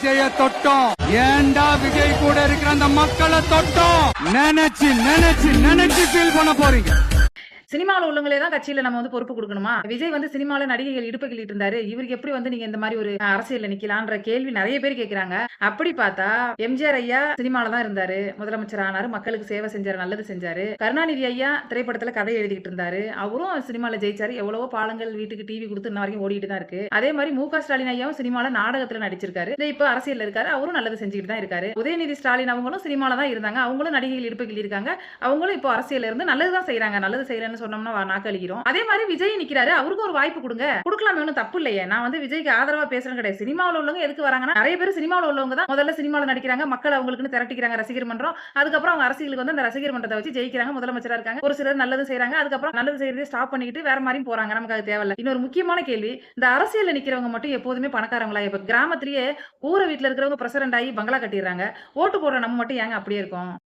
விஜய தொட்டோம். ஏன்டா விஜய் கூட இருக்கிற அந்த மக்களை தொட்டோம்? நினைச்சு நினைச்சு நினைச்சு ஃபீல் பண்ண போறீங்க. சினிமாவில் உள்ளவங்களே தான் கட்சியில நம்ம வந்து பொறுப்பு கொடுக்கணுமா? விஜய் வந்து சினிமாவில் நடிகைகள் இடுப்பு கிள்ளிட்டு இருந்தாரு இவருக்கு எப்படி வந்து நீங்க இந்த மாதிரி ஒரு அரசியல் நிக்கலான்ற கேள்வி நிறைய பேர் கேட்கிறாங்க அப்படி பார்த்தா எம்ஜிஆர் ஐயா சினிமால தான் இருந்தாரு. முதலமைச்சர் ஆனாரு. மக்களுக்கு சேவை செஞ்சாரு. நல்லது செஞ்சாரு. கருணாநிதி ஐயா திரைப்படத்துல கதை எழுதிட்டு இருந்தாரு. அவரும் சினிமால ஜெயிச்சாரு. எவ்வளவோ பாலங்கள் வீட்டுக்கு டிவி கொடுத்து இன்ன வரைக்கும் ஓடிட்டு தான் இருக்கு. அதே மாதிரி மு க ஸ்டாலின் ஐயாவும் சினிமால நாடகத்துல நடிச்சிருக்காரு. இப்ப அரசியல் இருக்காரு. அவரும் நல்லது செஞ்சுக்கிட்டு தான் இருக்காரு. உதயநிதி ஸ்டாலின் அவங்களும் சினிமால தான் இருந்தாங்க. அவங்களும் நடிகைகள் இடுப்பு கிள்ளி இருக்காங்க அவங்களும் இப்போ அரசியல் இருந்து நல்லது தான் செய்யறாங்க நல்லது செய்யறேன்னு சொன்னோம்னா நாக்கு அழிக்கிறோம் அதே மாதிரி விஜய் நிக்கிறாரு அவருக்கும் ஒரு வாய்ப்பு கொடுங்க. கொடுக்கலாமே ஒன்றும் தப்பு இல்லையே. நான் வந்து விஜய்க்கு ஆதரவா பேசுறேன் கிடையாது. சினிமாவில் உள்ளவங்க எதுக்கு வராங்கன்னா நிறைய பேர் சினிமாவில் உள்ளவங்க தான் முதல்ல சினிமாவில் நடிக்கிறாங்க மக்கள் அவங்களுக்குன்னு திரட்டிக்கிறாங்க ரசிகர் மன்றம். அதுக்கப்புறம் அவங்க அரசியலுக்கு வந்து அந்த ரசிகர் மன்றத்தை வச்சு ஜெயிக்கிறாங்க முதலமைச்சரா இருக்காங்க. ஒரு சிலர் நல்லது செய்யறாங்க அதுக்கப்புறம் நல்லது செய்யறதே ஸ்டாப் பண்ணிட்டு வேற மாதிரியும் போறாங்க. நமக்கு அது தேவையில்ல. இன்னொரு முக்கியமான கேள்வி இந்த அரசியல் நிக்கிறவங்க மட்டும் எப்போதுமே பணக்காரங்களா இப்ப கிராமத்திலேயே ஊர வீட்டுல இருக்கிறவங்க பிரசிடண்ட் ஆகி பங்களா கட்டிடுறாங்க. ஓட்டு போடுற நம்ம மட்டும் ஏங்க அப்படியே இருக்கும்?